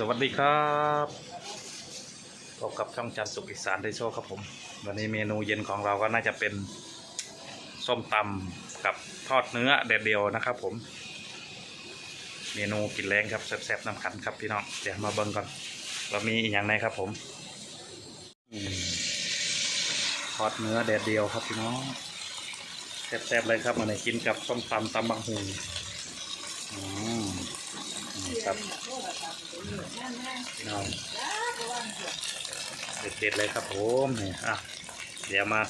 สวัสดีครับพบกับช่องจันสุขอีสานไดโชครับผม วันนี้เมนูเย็นของเราก็น่าจะเป็นส้มตำกับทอดเนื้อแดดเดียวนะครับผม เมนูกินแรงครับแซ่บๆน้ำขันครับพี่น้องเดี๋ยวมาเบิ่งก่อนเรามีอีกอย่างไรครับผมอทอดเนื้อแดดเดียวครับพี่น้องแซ่บๆเลยครับมาในกินกับส้มตำตำบังหูอืมนี่ ครับเอาเด็ดๆเลยครับผมนี่อะเดี๋ยวมา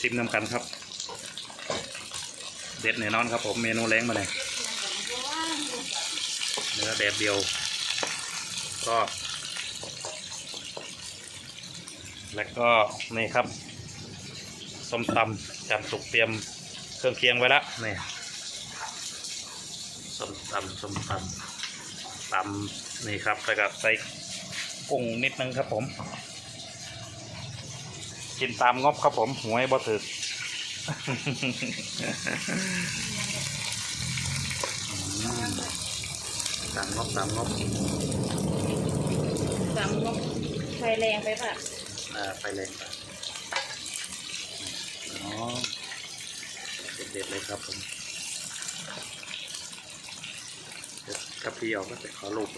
ชิมน้ำกันครับ เด็ดแน่นอนครับผมเมนูแรงมาเลยเนื้อแดดเดียว ก็แล้วก็นี่ครับส้มตำจำสุกเตรียมเครื่องเคียงไว้แล้วนี่ส้มตำส้มตำ ตำนี่ครับแล้วก็ใส่กุ้งนิดนึงครับผม กินตามงบครับผมหวยบ่ถึกอืมตามงบตามงบจำงบไฟแรงไปป่ะอ่าไปเลยไปอ๋อเด็ดๆเลยครับผม กับพี่เอาก็จะขอลูก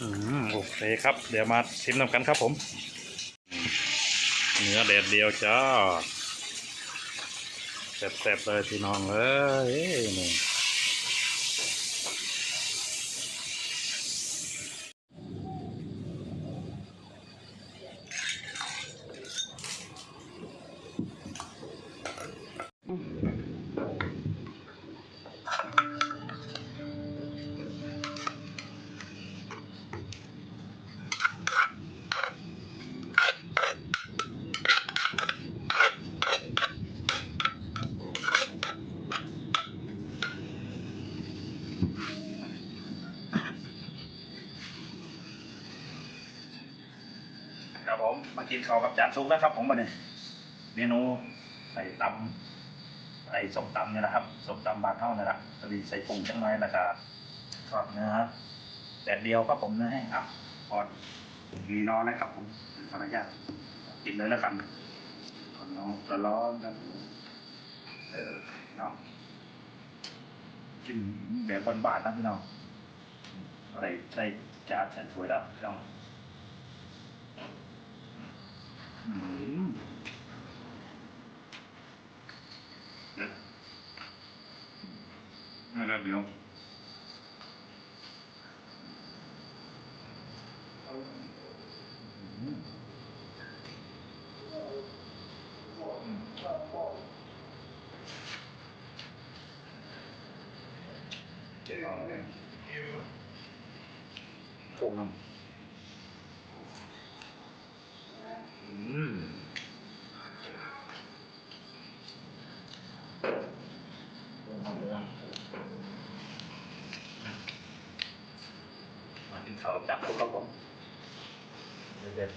อืมโอเคครับ เดี๋ยวมาชิมนำกันครับผม เนื้อแดดเดียวจ้าแซ่บๆเลยพี่น้องเอ้ยนี่ ครับผมมากินข้าวกับจานซุกแล้วครับผมวันนี้เมนูใส่ตำไอ้ส้มตำเนี่ยนะครับส้มตำบานเท่านี่แหละตอนนี้ใส่ปรุงจังไรแล้วก็ทอดเนื้อแต่เดียวครับผมนะให้ครับทอดมีน้อนนะครับ ผมขออนุญาตกินเลยแล้วกันทอดน้องร้อนนะเออเนาะกินแบบบานๆนะพี่น้องอะไรใส่จานใส่ถ้วยแล้วพี่น้อง อืม ไม่ได้เดี๋ยวโอ้น้ำอืม จากินข้าวจับครับผมเด็ด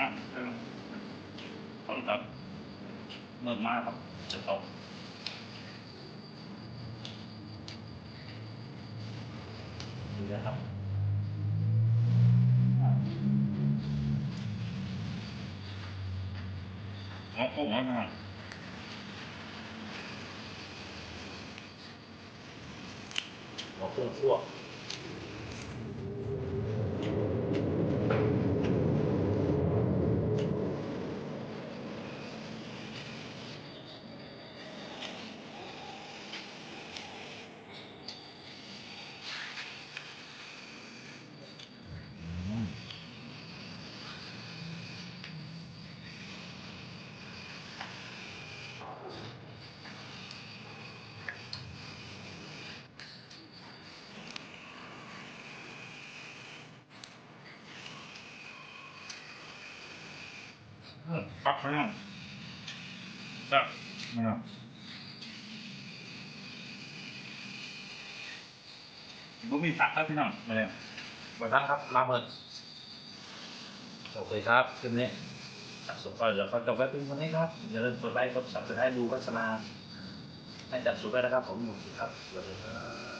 อะเออขอบ ครับ เมื่อมาครับจะตกดูนะครับอะอ๋อโอ้โหอะหัว ปักพี่น้องครับพี่น้องบุมีผักครับพี่น้องมาเลยบนทักครับลาเมิดโอเคครับคืนนี้สุดก็เดี๋ยวก็จบไว้เป็นวันนี้ครับอย่าลืมกดไลค์กดซับสไครต์ดูโฆษณาให้จัดสุดด้วยนะครับผมครับสวัสดีครับ